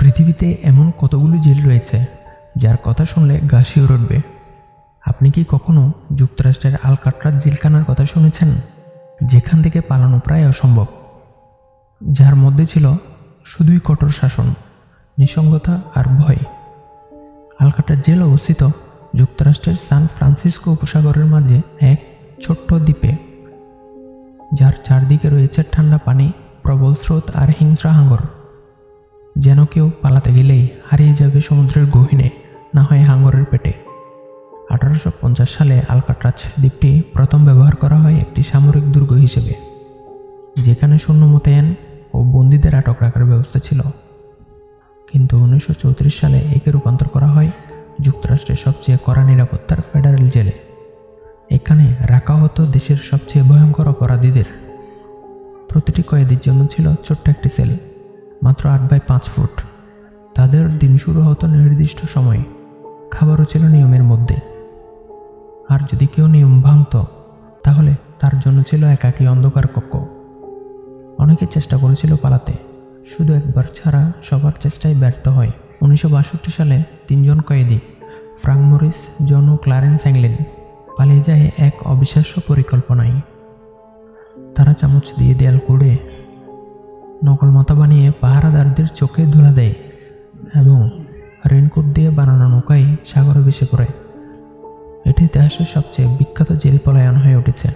পৃথিবীতে এমন কতগুলো জেল রয়েছে, যার কথা শুনলে গা শিউরে উঠবে আপনি কি কখনো যুক্তরাষ্ট্রের আলকাট্রাজ জেলখানার কথা শুনেছেন, যেখান থেকে পালানো প্রায় অসম্ভব? যার মধ্যে ছিল শুধুই কঠোর শাসন, নিসঙ্গতা আর ভয়। আলকাট্রাজ জেল অবস্থিত যুক্তরাষ্ট্রের সান ফ্রান্সিসকো উপসাগরের মাঝে এক ছোট্ট দ্বীপে, যার চারদিকে রয়েছে ঠান্ডা পানি, প্রবল স্রোত আর হিংস্র হাঙ্গর। যেন কেউ পালাতে গেলেই হারিয়ে যাবে সমুদ্রের গহীনে, না হয় হাঙ্গরের পেটে। আঠারোশো পঞ্চাশ সালে আলকাট্রাজ দ্বীপটি প্রথম ব্যবহার করা হয় একটি সামরিক দুর্গ হিসেবে, যেখানে সৈন্য মোতায়েন ও বন্দীদের আটক রাখার ব্যবস্থা ছিল। কিন্তু উনিশশো চৌত্রিশ সালে একে রূপান্তর করা হয় যুক্তরাষ্ট্রের সবচেয়ে কড়া নিরাপত্তার ফেডারেল জেলে। এখানে রাখা হতো দেশের সবচেয়ে ভয়ঙ্কর অপরাধীদের। প্রতিটি কয়েদির জন্য ছিল ছোট্ট একটি সেল। মাত্র আট বাই পাঁচ ফুট। তাদের দিন শুরু হতো নির্দিষ্ট সময়ে। খাবারও ছিল নিয়মের মধ্যে। আর যদি কেউ নিয়ম ভাঙত, তাহলে তার জন্য ছিল একাকী অন্ধকার কক্ষ। অনেকে চেষ্টা করেছিল পালাতে। শুধু একবার ছাড়া সবার চেষ্টায় ব্যর্থ হয়। উনিশশো বাষট্টি সালে তিনজন কয়েদি, ফ্রাঙ্ক মরিস, জন ও ক্লারেন্স অ্যাংলিন, পালিয়ে যায় এক অবিশ্বাস্য পরিকল্পনায়। তারা চামচ দিয়ে দেয়াল কুড়ে নকল মাথা বানিয়ে পাহারাদারদের চোখে ধুলা দেয় এবং রেনকোট দিয়ে বানানো নৌকায় সাগরে ভেসে পড়ে। এটি ইতিহাসের সবচেয়ে বিখ্যাত জেল পলায়ন হয়ে উঠেছে।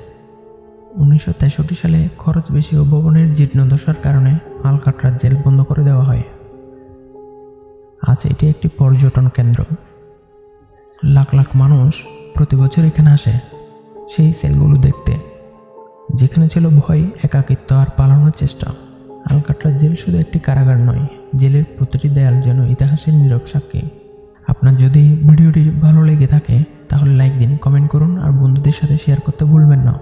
উনিশশো তেষট্টি সালে খরচ বেশি ও ভবনের জীর্ণদশার কারণে আলকাট্রাজ জেল বন্ধ করে দেওয়া হয়। আজ এটি একটি পর্যটন কেন্দ্র। লাখ লাখ মানুষ প্রতি বছর এখানে আসে সেই সেলগুলো দেখতে, যেখানে ছিল ভয়, একাকিত্ব আর পালানোর চেষ্টা। আলকাট্রাজ জেল শুধু একটি কারাগার নয়, জেলের প্রতিটি দেয়াল যেন ইতিহাসের নীরব সাক্ষী আপনার যদি ভিডিওটি ভালো লেগে থাকে, তাহলে লাইক দিন কমেন্ট করুন, আর বন্ধুদের সাথে শেয়ার করতে ভুলবেন না।